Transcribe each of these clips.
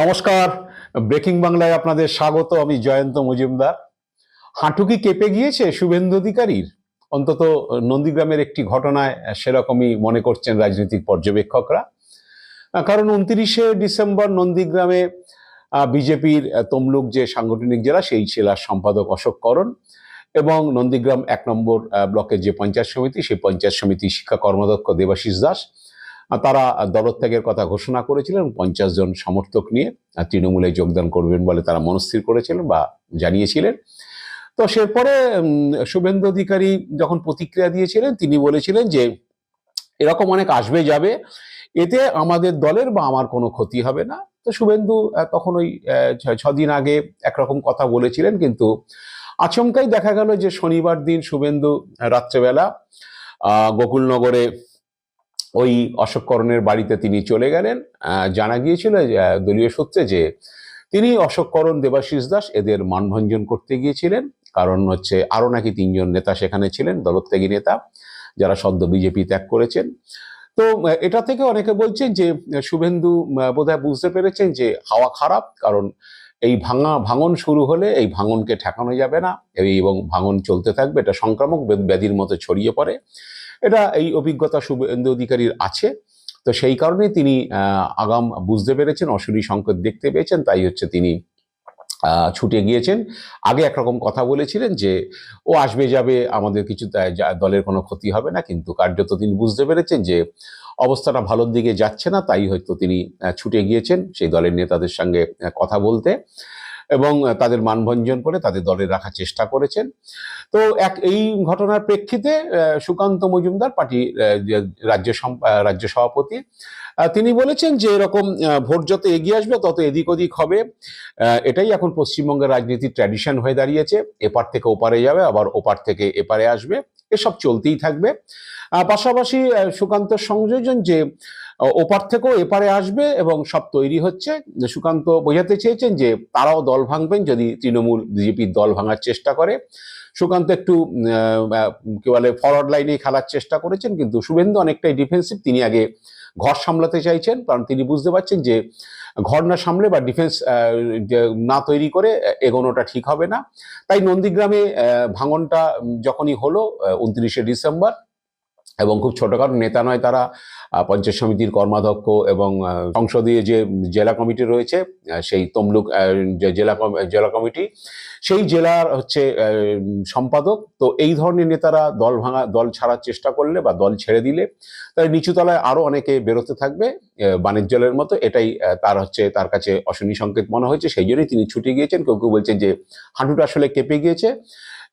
নমস্কার। ব্রেকিং বাংলায় আপনাদের স্বাগত, আমি জয়ন্ত মজুমদার। হাঁটু কি কেঁপে গিয়েছে শুভেন্দু অধিকারীর? অন্তত নন্দীগ্রামের একটি ঘটনায় সেরকমই মনে করছেন রাজনৈতিক পর্যবেক্ষকরা। কারণ উনত্রিশে ডিসেম্বর নন্দীগ্রামে বিজেপির তমলুক যে সাংগঠনিক জেলা, সেই জেলার সম্পাদক অশোক করণ এবং নন্দীগ্রাম এক নম্বর ব্লকের যে পঞ্চায়েত সমিতি, সেই পঞ্চায়েত সমিতি শিক্ষা কর্মাধ্যক্ষ দেবাশিস দাস। তারা দলত্যাগের কথা ঘোষণা করেছিলেন। পঞ্চাশ জন সমর্থক নিয়ে তৃণমূলে যোগদান করবেন বলে তারা মনস্থির করেছিলেন বা জানিয়েছিলেন। তো সেরপরে শুভেন্দু অধিকারী যখন প্রতিক্রিয়া দিয়েছিলেন, তিনি বলেছিলেন যে, এরকম অনেক আসবে যাবে। এতে আমাদের দলের বা আমার কোনো ক্ষতি হবে না। তো শুভেন্দু তখন ওই ছদিন আগে একরকম কথা বলেছিলেন, কিন্তু আচমকাই দেখা গেল যে শনিবার দিন শুভেন্দু রাত্রেবেলা গোকুলনগরে ওই অশোক করণের বাড়িতে তিনি চলে গেলেন। জানা গিয়েছিল দলীয় সূত্রে যে, তিনি অশোক করণ দেবাশিস দাস এদের মানভঞ্জন করতে গিয়েছিলেন। কারণ হচ্ছে আরও নাকি তিনজন নেতা সেখানে ছিলেন, দলত্যাগী নেতা, যারা সদ্য বিজেপি ত্যাগ করেছেন। তো এটা থেকে অনেকে বলছেন যে, শুভেন্দু বোধহয় বুঝতে পেরেছেন যে, হাওয়া খারাপ। কারণ এই ভাঙা, ভাঙন শুরু হলে এই ভাঙনকে ঠেকানো যাবে না। এবং ভাঙন চলতে থাকবে, এটা সংক্রামক ব্যাধির মতো ছড়িয়ে পড়ে। এটা এই অভিজ্ঞতা শুভেন্দু অধিকারীর আছে। তো সেই কারণেই তিনি আগাম বুঝতে পেরেছেন অসুরি সংকেত দেখতে পেয়েছেন, তাই হচ্ছে তিনি ছুটে গিয়েছেন। আগে একরকম কথা বলেছিলেন যে, ও আসবে যাবে, আমাদের কিছু দলের কোনো ক্ষতি হবে না, কিন্তু কার্যত তিনি বুঝতে পেরেছেন যে, অবস্থাটা ভালোর দিকে যাচ্ছে না, তাই হয়তো তিনি ছুটে গিয়েছেন। সেই দলের নেতাদের সঙ্গে কথা বলতে। এবং তাদের মানভঞ্জন করে তাদের দলে রাখার চেষ্টা করেছেন। তো এক, এই ঘটনার প্রেক্ষিতে সুকান্ত মজুমদার পার্টি রাজ্য রাজ্য সভাপতি তিনি বলেছেন যে এরকম ভোট যত এগিয়ে আসবে তত এদিক ওদিক হবে। এটাই এখন পশ্চিমবঙ্গের রাজনীতির ট্র্যাডিশন হয়ে দাঁড়িয়েছে। এপার থেকে ওপারে যাবে, আবার ওপার থেকে এপারে আসবে। এসব চলতেই থাকবে। পাশাপাশি সুকান্তর সংযোজন যে ওপার থেকেও এপারে আসবে এবং সব তৈরি হচ্ছে। সুকান্ত বোঝাতে চেয়েছেন যে তারাও দল ভাঙবেন যদি তৃণমূল বিজেপির দল ভাঙার চেষ্টা করে। সুকান্ত একটু কি বলে ফরওয়ার্ড লাইনে খেলার চেষ্টা করেছেন, কিন্তু শুভেন্দু অনেকটাই ডিফেন্সিভ তিনি আগে ঘর সামলাতে চাইছেন, কারণ তিনি বুঝতে পারছেন যে ঘর না সামলে বা ডিফেন্স না তৈরি করে এগোনোটা ঠিক হবে না। তাই নন্দীগ্রামে ভাঙনটা যখনই হলো উনত্রিশে ডিসেম্বর এবং খুব ছোটখাটো নেতা নয় তারা পঞ্চায়েত সমিতির কর্মাধ্যক্ষ এবং সংসদীয় যে জেলা কমিটি রয়েছে সেই তমলুক জেলা জেলা কমিটি সেই জেলার হচ্ছে সম্পাদক। তো এই ধরনের নেতারা দল ভাঙা দল ছাড়ার চেষ্টা করলে বা দল ছেড়ে দিলে তাই নিচুতলায় আরও অনেকে বেরোতে থাকবে আহ, বাণিজ্য জলের মতো। এটাই তার হচ্ছে তার কাছে অশনি সংকেত মনে হয়েছে। সেই জন্যই তিনি ছুটে গিয়েছেন। কেউ কেউ বলছেন যে হাঁটুটা আসলে কেঁপে গিয়েছে।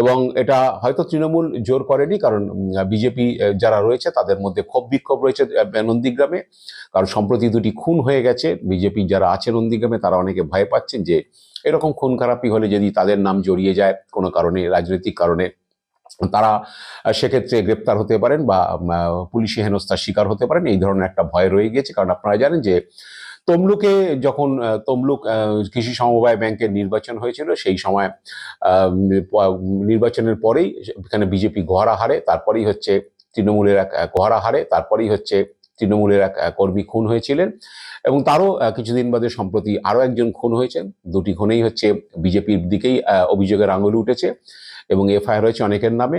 এবং এটা হয়তো তৃণমূল জোর করেনি, কারণ বিজেপি যারা রয়েছে তাদের মধ্যে ক্ষোভ বিক্ষোভ রয়েছে নন্দীগ্রামে। কারণ সম্প্রতি দুটি খুন হয়ে গেছে, বিজেপি যারা আছে নন্দীগ্রামে তারা অনেকে ভয় পাচ্ছেন যে, এরকম খুন খারাপি হলে যদি তাদের নাম জড়িয়ে যায় কোনো কারণে, রাজনৈতিক কারণে, তারা সেক্ষেত্রে গ্রেপ্তার হতে পারেন বা পুলিশি হেনস্থার শিকার হতে পারেন। এই ধরনের একটা ভয় রয়ে গেছে। কারণ আপনারা জানেন যে তমলুকে যখন তমলুক কৃষি সমবায় ব্যাংকের নির্বাচন হয়েছিল, সেই সময় নির্বাচনের পরেই এখানে বিজেপি গোহারা হারে, তারপরেই হচ্ছে তৃণমূলের এক গোহারা হারে, তারপরেই হচ্ছে তৃণমূলের এক কর্মী খুন হয়েছিলেন। এবং তারও কিছুদিন বাদে সম্প্রতি আরও একজন খুন হয়েছেন। দুটি খুনেই হচ্ছে বিজেপির দিকেই অভিযোগের আঙুল উঠেছে। এবং এফআইআর হয়েছে অনেকের নামে।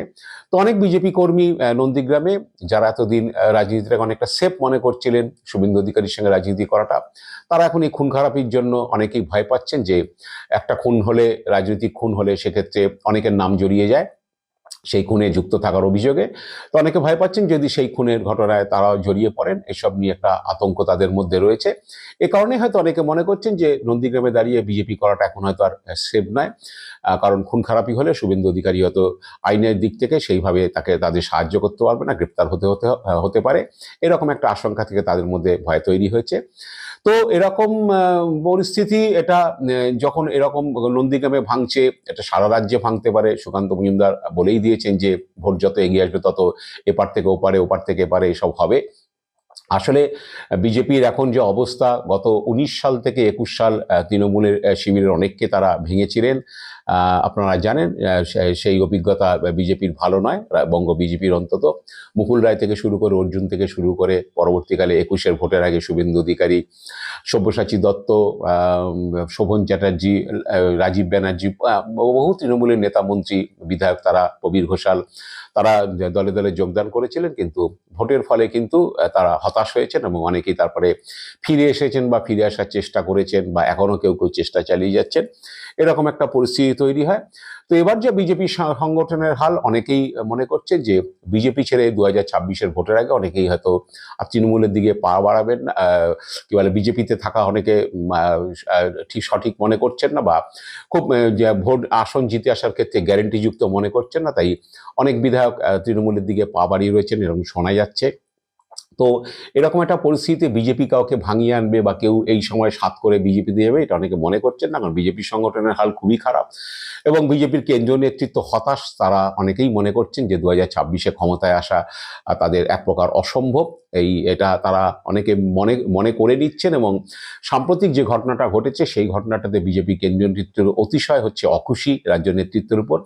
তো অনেক বিজেপি কর্মী নন্দীগ্রামে যারা এতদিন রাজনীতিটাকে অনেকটা সেফ মনে করছিলেন, শুভেন্দু অধিকারীর সঙ্গে রাজনীতি করাটা, তারা এখন এই খুন খারাপির জন্য অনেকেই ভয় পাচ্ছেন যে একটা খুন হলে, রাজনৈতিক খুন হলে সেক্ষেত্রে অনেকের নাম জড়িয়ে যায়। সেই খুনে যুক্ত থাকার অভিযোগে। তো অনেকে ভয় পাচ্ছেন যদি সেই খুনের ঘটনায় তারা জড়িয়ে পড়েন, এসব নিয়ে একটা আতঙ্ক তাদের মধ্যে রয়েছে। এ কারণে হয়তো অনেকে মনে করছেন যে নন্দীগ্রামে দাঁড়িয়ে বিজেপি করাটা এখন হয়তো আর সেভ নয়। কারণ খুন খারাপি হলে শুভেন্দু অধিকারী হয়তো আইনের দিক থেকে সেইভাবে তাকে তাদের সাহায্য করতে পারবে না, গ্রেপ্তার হতে হতে হতে পারে। এরকম একটা আশঙ্কা থেকে তাদের মধ্যে ভয় তৈরি হয়েছে। তো এরকম পরিস্থিতি, এটা যখন এরকম নন্দীগ্রামে ভাঙছে, এটা সারা রাজ্যে ভাঙতে পারে, সুকান্ত মজুমদার বলেই দিয়েছেন যে ভোট যত এগিয়ে আসবে তত এপার থেকে ওপারে, ওপার থেকে এপারে এসব হবে। আসলে বিজেপির এখন যে অবস্থা, গত উনিশ সাল থেকে একুশ সাল তৃণমূলের শিবিরের অনেককে তারা ভেঙেছিলেন। আপনারা জানেন সেই অভিজ্ঞতা বিজেপির ভালো নয় বঙ্গ বিজেপির অন্তত। মুকুল রায় থেকে শুরু করে অর্জুন থেকে শুরু করে পরবর্তীকালে একুশের ভোটের আগে শুভেন্দু অধিকারী, সব্যসাচী দত্ত শোভন চ্যাটার্জি রাজীব ব্যানার্জি বহু তৃণমূলের নেতা মন্ত্রী, বিধায়ক তারা, প্রবীর ঘোষাল তারা দলে দলে যোগদান করেছিলেন, কিন্তু ভোটের ফলে কিন্তু তারা হতাশ হয়েছেন এবং অনেকেই তারপরে ফিরে এসেছেন বা ফিরে আসার চেষ্টা করেছেন বা এখনও কেউ কেউ চেষ্টা চালিয়ে যাচ্ছেন। এরকম একটা পরিস্থিতি তৈরি হয়। তো এবার যে বিজেপি সংগঠনের হাল, অনেকেই মনে করছেন যে বিজেপি ছেড়ে দু হাজার ছাব্বিশের ভোটের আগে অনেকেই হয়তো তৃণমূলের দিকে পা বাড়াবেন কি বলে, বিজেপিতে থাকা অনেকে ঠিক সঠিক মনে করছেন না বা খুব ভোট আসন জিতে আসার ক্ষেত্রে গ্যারেন্টিযুক্ত মনে করছেন না, তাই অনেক বিধায়ক তৃণমূলের দিকে পা বাড়িয়ে রয়েছেন এরকম শোনা যাচ্ছে। তো এরকম একটা পরিস্থিতিতে বিজেপি কাউকে ভাঙিয়ে আনবে বা কেউ এই সময় সাত করে বিজেপি দিয়ে যাবে, এটা অনেকে মনে করছেন না, কারণ বিজেপি সংগঠনের হাল খুবই খারাপ। এবং বিজেপির কেন্দ্রীয় নেতৃত্ব হতাশ, তারা অনেকেই মনে করছেন যে দু হাজার ছাব্বিশে ক্ষমতায় আসা তাদের এক প্রকার অসম্ভব। এই এটা তারা অনেকে মনে মনে করে নিচ্ছেন এবং সাম্প্রতিক যে ঘটনাটা ঘটেছে, সেই ঘটনাটাতে বিজেপি কেন্দ্রীয় নেতৃত্বের অতিশয় হচ্ছে অখুশি রাজ্য নেতৃত্বের উপর।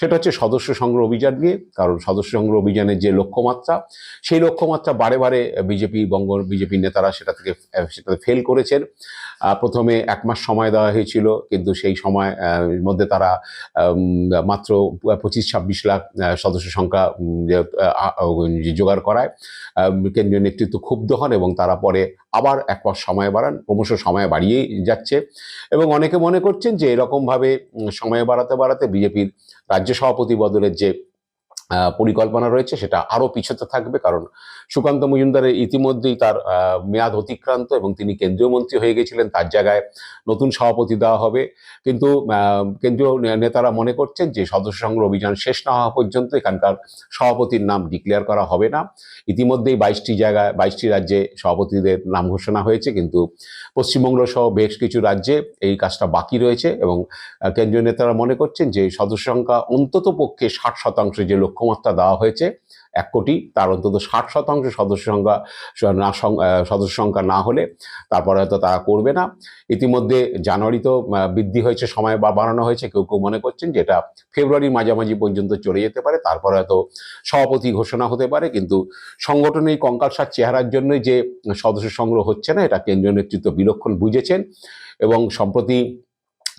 সেটা হচ্ছে সদস্য সংগ্রহ অভিযান নিয়ে, কারণ সদস্য সংগ্রহ অভিযানের যে লক্ষ্যমাত্রা, সেই লক্ষ্যমাত্রা বারে বারে বিজেপি বঙ্গ, বিজেপি নেতারা সেটা থেকে, সেটাতে ফেল করেছেন। প্রথমে এক মাস সময় দেওয়া হয়েছিল, কিন্তু সেই সময় মধ্যে তারা মাত্র পঁচিশ, ছাব্বিশ লাখ সদস্য সংখ্যা জোগাড় করায়। কেন্দ্রীয় নেতৃত্ব ক্ষুব্ধ হন এবং তারা পরে আবার এক মাস সময় বাড়ান, ক্রমশ সময় বাড়িয়েই যাচ্ছে। এবং অনেকে মনে করছেন যে, এরকমভাবে সময় বাড়াতে বাড়াতে বিজেপির রাজ্য সভাপতি বদলের যে পরিকল্পনা রয়েছে, সেটা আরও পিছতে থাকবে। কারণ সুকান্ত মজুমদারের ইতিমধ্যেই তার মেয়াদ অতিক্রান্ত এবং তিনি কেন্দ্রীয় মন্ত্রী হয়ে গেছিলেন। তার জায়গায় নতুন সভাপতি দেওয়া হবে। কিন্তু কেন্দ্রীয় নেতারা মনে করছেন যে সদস্য সংগ্রহ অভিযান শেষ না হওয়া পর্যন্ত এখানকার সভাপতির নাম ডিক্লেয়ার করা হবে না। ইতিমধ্যেই বাইশটি জায়গায়, বাইশটি রাজ্যে সভাপতিদের নাম ঘোষণা হয়েছে। কিন্তু পশ্চিমবঙ্গ সহ বেশ কিছু রাজ্যে এই কাজটা বাকি রয়েছে এবং কেন্দ্রীয় নেতারা মনে করছেন যে সদস্য সংখ্যা অন্তত পক্ষে ষাট শতাংশ যে লক্ষ্যমাত্রা দেওয়া হয়েছে এক কোটি, তার অন্তত ষাট শতাংশ সদস্য সংখ্যা, না সদস্য সংখ্যা না হলে তারপরে হয়তো তারা করবে না। ইতিমধ্যে জানুয়ারিতেও বৃদ্ধি হয়েছে, সময় বা বাড়ানো হয়েছে, কেউ কেউ মনে করছেন যে এটা ফেব্রুয়ারির মাঝামাঝি পর্যন্ত চলে যেতে পারে, তারপরে হয়তো সভাপতি ঘোষণা হতে পারে, কিন্তু সংগঠনের এই কঙ্কালসার চেহারার জন্যই যে সদস্য সংগ্রহ হচ্ছে না, এটা কেন্দ্রীয় নেতৃত্ব বিলক্ষণ বুঝেছেন এবং সম্প্রতি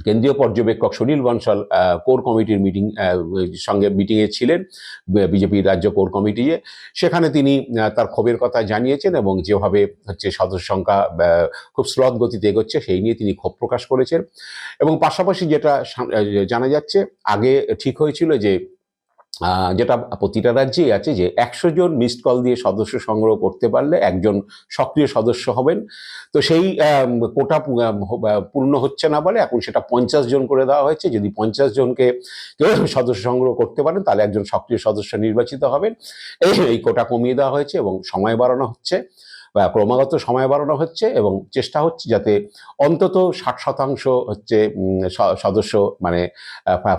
কেন্দ্রীয় পর্যবেক্ষক সুনীল বনসাল কোর কমিটির মিটিং সঙ্গে মিটিংয়ে ছিলেন বিজেপির রাজ্য কোর কমিটিয়ে সেখানে তিনি তার ক্ষোভের কথা জানিয়েছেন এবং যেভাবে হচ্ছে সদস্য সংখ্যা খুব স্লথ গতিতে এগোচ্ছে, সেই নিয়ে তিনি ক্ষোভ প্রকাশ করেছেন। এবং পাশাপাশি যেটা জানা যাচ্ছে, আগে ঠিক হয়েছিল যে যেটা প্রতিটা রাজ্যেই আছে যে একশো জন মিসড কল দিয়ে সদস্য সংগ্রহ করতে পারলে একজন সক্রিয় সদস্য হবেন। তো সেই কোটা পূর্ণ হচ্ছে না বলে এখন সেটা পঞ্চাশ জন করে দেওয়া হয়েছে। যদি পঞ্চাশ জনকে সদস্য সংগ্রহ করতে পারেন, তাহলে একজন সক্রিয় সদস্য নির্বাচিত হবেন। এই কোটা কমিয়ে দেওয়া হয়েছে এবং সময় বাড়ানো হচ্ছে। ক্রমাগত সময় বাড়ানো হচ্ছে এবং চেষ্টা হচ্ছে যাতে অন্তত ষাট শতাংশ হচ্ছে সদস্য মানে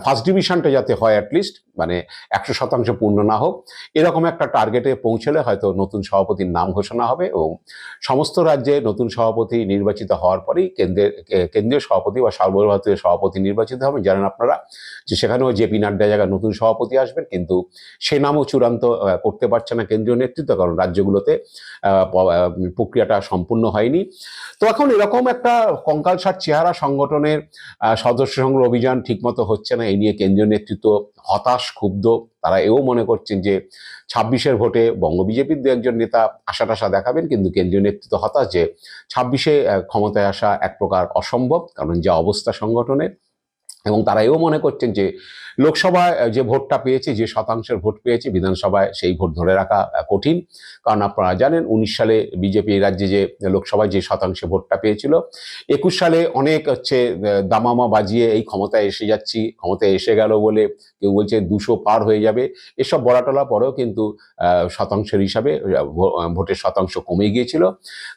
ফার্স্ট ডিভিশনটা যাতে হয় অ্যাটলিস্ট মানে একশো শতাংশ পূর্ণ না হোক, এরকম একটা টার্গেটে পৌঁছলে হয়তো নতুন সভাপতির নাম ঘোষণা হবে এবং সমস্ত রাজ্যে নতুন সভাপতি নির্বাচিত হওয়ার পরেই কেন্দ্রের কেন্দ্রীয় সভাপতি বা সর্বভারতীয় সভাপতি নির্বাচিত হবেন। জানেন আপনারা যে সেখানেও জেপি নাড্ডা জায়গায় নতুন সভাপতি আসবেন, কিন্তু সে নামও চূড়ান্ত করতে পারছে না কেন্দ্রীয় নেতৃত্ব, কারণ রাজ্যগুলোতে প্রক্রিয়াটা সম্পূর্ণ হয়নি। তো এখন এরকম একটা কঙ্কালসার চেহারা সংগঠনের সদস্য সংগ্রহ অভিযান ঠিকমতো হচ্ছে না, এই নিয়ে কেন্দ্রীয় নেতৃত্ব হতাশ ক্ষুব্ধ। তারা এও মনে করছেন যে ছাব্বিশের ভোটে বঙ্গ বিজেপির দু একজন নেতা আশা টাশা দেখাবেন, কিন্তু কেন্দ্রীয় নেতৃত্ব হতাশ যে ছাব্বিশে ক্ষমতায় আসা এক প্রকার অসম্ভব, কারণ যা অবস্থা সংগঠনের। এবং তারা এও মনে করছেন যে লোকসভায় যে ভোটটা পেয়েছে, যে শতাংশের ভোট পেয়েছে, বিধানসভায় সেই ভোট ধরে রাখা কঠিন। কারণ আপনারা জানেন, উনিশ সালে বিজেপি রাজ্যে যে লোকসভায় যে শতাংশে ভোটটা পেয়েছিল, একুশ সালে অনেক হচ্ছে দামামা বাজিয়ে এই ক্ষমতায় এসে যাচ্ছি, ক্ষমতায় এসে গেল বলে কেউ বলছে দুশো পার হয়ে যাবে। এসব বলাটলা পরেও কিন্তু শতাংশের হিসাবে ভোটের শতাংশ কমে গিয়েছিল।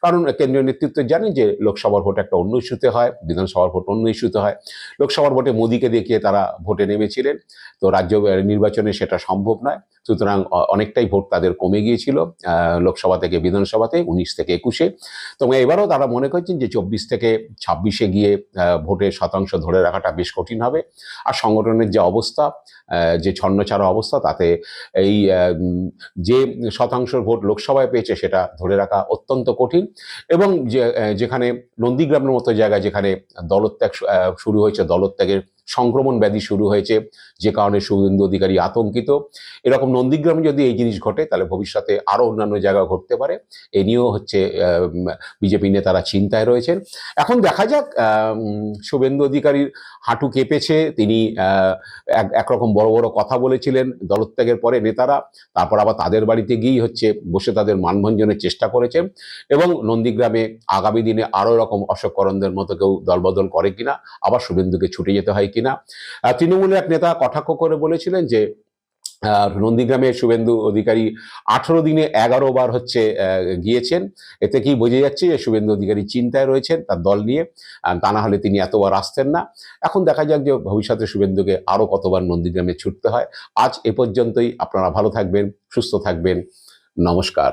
কারণ কেন্দ্রীয় নেতৃত্ব জানে যে লোকসভার ভোট একটা অন্য ইস্যুতে হয়, বিধানসভার ভোট অন্য ইস্যুতে হয়। লোকসভার ভোটে মোদীকে দেখিয়ে তারা ভোটে নেমেছিলেন পেয়েছিলেন তো রাজ্য নির্বাচনে সেটা সম্ভব নয়। সুতরাং অনেকটাই ভোট তাদের কমে গিয়েছিল লোকসভা থেকে বিধানসভাতে উনিশ থেকে একুশে। তো এবারও তারা মনে করছেন যে চব্বিশ থেকে ছাব্বিশে গিয়ে ভোটের শতাংশ ধরে রাখাটা বেশ কঠিন হবে। আর সংগঠনের যে অবস্থা যে ছন্নছাড়া অবস্থা, তাতে এই যে শতাংশ ভোট লোকসভায় পেয়েছে, সেটা ধরে রাখা অত্যন্ত কঠিন। এবং যে যেখানে নন্দীগ্রামের মতো জায়গায় যেখানে দলত্যাগ শুরু হয়েছে, দলত্যাগের সংক্রমণ ব্যাধি শুরু হয়েছে, যে কারণে শুভেন্দু অধিকারী আতঙ্কিত। এরকম নন্দীগ্রামে যদি এই জিনিস ঘটে, তাহলে ভবিষ্যতে আরও অন্যান্য জায়গায় ঘটতে পারে। এ নিয়েও হচ্ছে বিজেপি নেতারা চিন্তায় রয়েছেন। এখন দেখা যাক শুভেন্দু অধিকারীর হাঁটু কেঁপেছে। তিনি এক- একরকম বড় বড় কথা বলেছিলেন দলত্যাগের পরে নেতারা। তারপর আবার তাদের বাড়িতে গিয়েই হচ্ছে বসে তাদের মানভঞ্জনের চেষ্টা করেছেন। এবং নন্দীগ্রামে আগামী দিনে আরও রকম অশোক করণদের মতো কেউ দলবদল করে কিনা, আবার শুভেন্দুকে ছুটে যেতে হয় কিনা। তৃণমূলের এক নেতা কটাক্ষ করে বলেছিলেন যে নন্দীগ্রামে শুভেন্দু অধিকারী আঠেরো দিনে এগারো বার হচ্ছে গিয়েছেন। এতে কি বোঝা যাচ্ছে যে শুভেন্দু অধিকারী চিন্তায় রয়েছেন তার দল নিয়ে তা না হলে তিনি এতবার আসতেন না। এখন দেখা যাক যে ভবিষ্যতে শুভেন্দুকে আরও কতবার নন্দীগ্রামে ছুটতে হয়। আজ এ পর্যন্তই। আপনারা ভালো থাকবেন, সুস্থ থাকবেন। নমস্কার।